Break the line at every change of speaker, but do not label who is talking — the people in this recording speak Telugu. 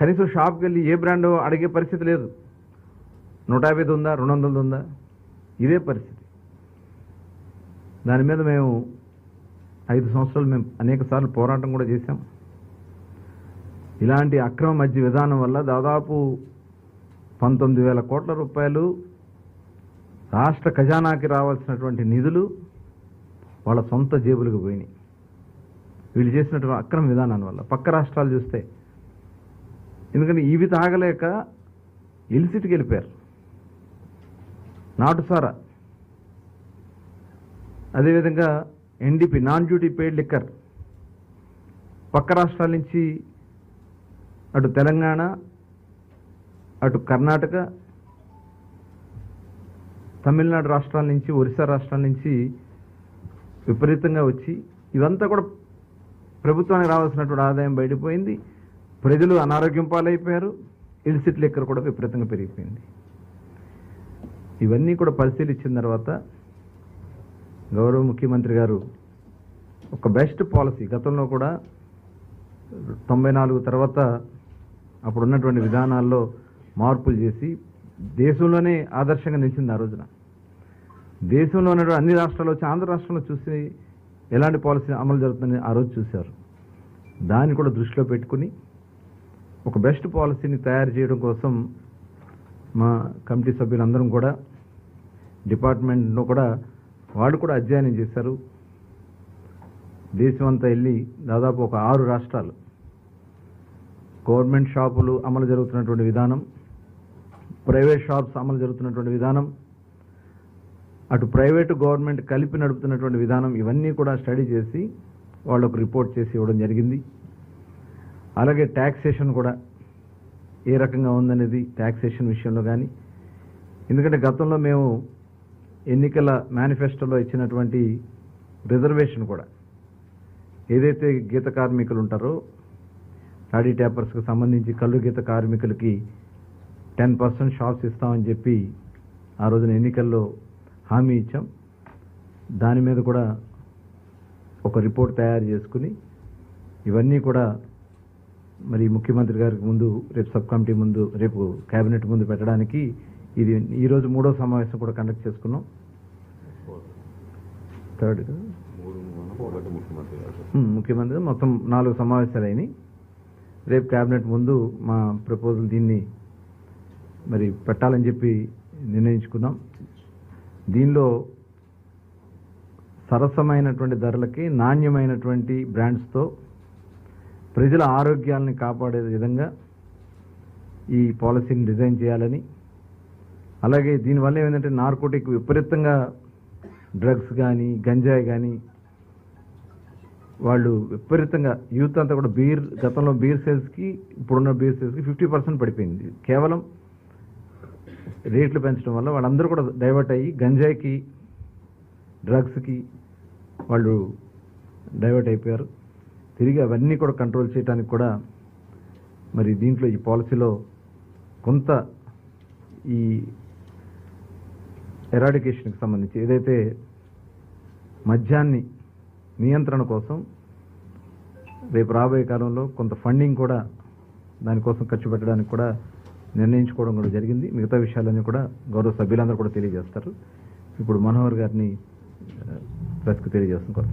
కనీసం షాప్కి వెళ్ళి ఏ బ్రాండ్ అడిగే పరిస్థితి లేదు. నూట యాభైది ఉందా? రెండు వందలది ఉందా? ఇదే పరిస్థితి. దాని మీద మేము ఐదు సంవత్సరాలు మేము అనేక సార్లు పోరాటం కూడా చేశాం. ఇలాంటి అక్రమ మధ్య విధానం వల్ల దాదాపు పంతొమ్మిది వేల కోట్ల రూపాయలు రాష్ట్ర ఖజానాకి రావాల్సినటువంటి నిధులు వాళ్ళ సొంత జేబులకు పోయినాయి. వీళ్ళు చేసినటువంటి అక్రమ విధానాన్ని వల్ల. పక్క రాష్ట్రాలు చూస్తే ఎందుకంటే ఇవి తాగలేక ఎలిసిటికి వెళ్ళిపోయారు. నాటుసారా. అదేవిధంగా NDP non duty paid liquor. పక్క రాష్ట్రాల నుంచి అటు తెలంగాణ అటు కర్ణాటక తమిళనాడు రాష్ట్రాల నుంచి ఒరిస్సా రాష్ట్రాల నుంచి విపరీతంగా వచ్చి ఇవంతా కూడా ప్రభుత్వానికి రావాల్సినటువంటి ఆదాయం బయటపోయింది ప్రజలు అనారోగ్యం పాలైపోయారు ఇల్సిట్ లెక్కర్ కూడా విపరీతంగా పెరిగిపోయింది. ఇవన్నీ కూడా పరిశీలించిన తర్వాత గౌరవ ముఖ్యమంత్రి గారు ఒక బెస్ట్ పాలసీ గతంలో కూడా తొంభై నాలుగు తర్వాత అప్పుడు ఉన్నటువంటి విధానాల్లో మార్పులు చేసి దేశంలోనే ఆదర్శంగా నిలిచింది ఆ రోజున. దేశంలో ఉన్నటువంటి అన్ని రాష్ట్రాలు వచ్చి ఆంధ్ర రాష్ట్రంలో చూసి ఎలాంటి పాలసీ అమలు జరుగుతుందని ఆ రోజు చూశారు. దాన్ని కూడా దృష్టిలో పెట్టుకుని ఒక బెస్ట్ పాలసీని తయారు చేయడం కోసం మా కమిటీ సభ్యులందరం కూడా డిపార్ట్మెంట్లో కూడా వాళ్ళు కూడా అధ్యయనం చేశారు. దేశం అంతా వెళ్ళి దాదాపు ఒక ఆరు రాష్ట్రాలు గవర్నమెంట్ షాపులు అమలు జరుగుతున్నటువంటి విధానం ప్రైవేట్ షాప్స్ అమలు జరుగుతున్నటువంటి విధానం అటు ప్రైవేటు గవర్నమెంట్ కలిపి నడుపుతున్నటువంటి విధానం ఇవన్నీ కూడా స్టడీ చేసి వాళ్ళకు రిపోర్ట్ చేసి ఇవ్వడం జరిగింది. అలాగే ట్యాక్సేషన్ కూడా ఏ రకంగా ఉందనేది ట్యాక్సేషన్ విషయంలో కానీ ఎందుకంటే గతంలో మేము ఎన్నికల మేనిఫెస్టోలో ఇచ్చినటువంటి రిజర్వేషన్ కూడా. ఏదైతే గీత కార్మికులు ఉంటారో టాడీ ట్యాపర్స్కి సంబంధించి కళ్ళు గీత కార్మికులకి టెన్ పర్సెంట్ షాప్స్ ఇస్తామని చెప్పి ఆ రోజున ఎన్నికల్లో హామీ ఇచ్చాం. దాని మీద కూడా ఒక రిపోర్ట్ తయారు చేసుకుని ఇవన్నీ కూడా మరి ముఖ్యమంత్రి గారికి ముందు రేపు సబ్ కమిటీ ముందు రేపు కేబినెట్ ముందు పెట్టడానికి ఇది ఈరోజు మూడో సమావేశం కూడా కండక్ట్ చేసుకున్నాం. థర్డ్
hmm, ముఖ్యమంత్రి
ముఖ్యమంత్రి మొత్తం నాలుగు సమావేశాలు అయినాయి. రేపు కేబినెట్ ముందు మా ప్రపోజల్ దీన్ని మరి పెట్టాలని చెప్పి నిర్ణయించుకున్నాం. దీనిలో సరసమైనటువంటి ధరలకి నాణ్యమైనటువంటి బ్రాండ్స్తో ప్రజల ఆరోగ్యాలని కాపాడే విధంగా ఈ పాలసీని డిజైన్ చేయాలని అలాగే దీనివల్ల ఏమైందంటే నార్కోటిక్ విపరీతంగా డ్రగ్స్ కానీ గంజాయి కానీ వాళ్ళు విపరీతంగా యూత్ అంతా కూడా బీర్ గతంలో బీర్ సేల్స్కి ఇప్పుడున్న బీర్ సేల్స్కి ఫిఫ్టీ పర్సెంట్ పడిపోయింది. కేవలం రేట్లు పెంచడం వల్ల వాళ్ళందరూ కూడా డైవర్ట్ అయ్యి గంజాయికి డ్రగ్స్కి వాళ్ళు డైవర్ట్ అయిపోయారు. తిరిగి అవన్నీ కూడా కంట్రోల్ చేయడానికి కూడా మరి దీంట్లో ఈ పాలసీలో కొంత ఈ ఎరాడికేషన్కి సంబంధించి ఏదైతే మద్యాన్ని నియంత్రణ కోసం రేపు రాబోయే కాలంలో కొంత ఫండింగ్ కూడా దానికోసం ఖర్చు పెట్టడానికి కూడా నిర్ణయించుకోవడం కూడా జరిగింది. మిగతా విషయాలన్నీ కూడా గౌరవ సభ్యులందరూ కూడా తెలియజేస్తారు. ఇప్పుడు మనోహర్ గారిని ఆ, ప్రెస్కి తెలియజేస్తున్నారు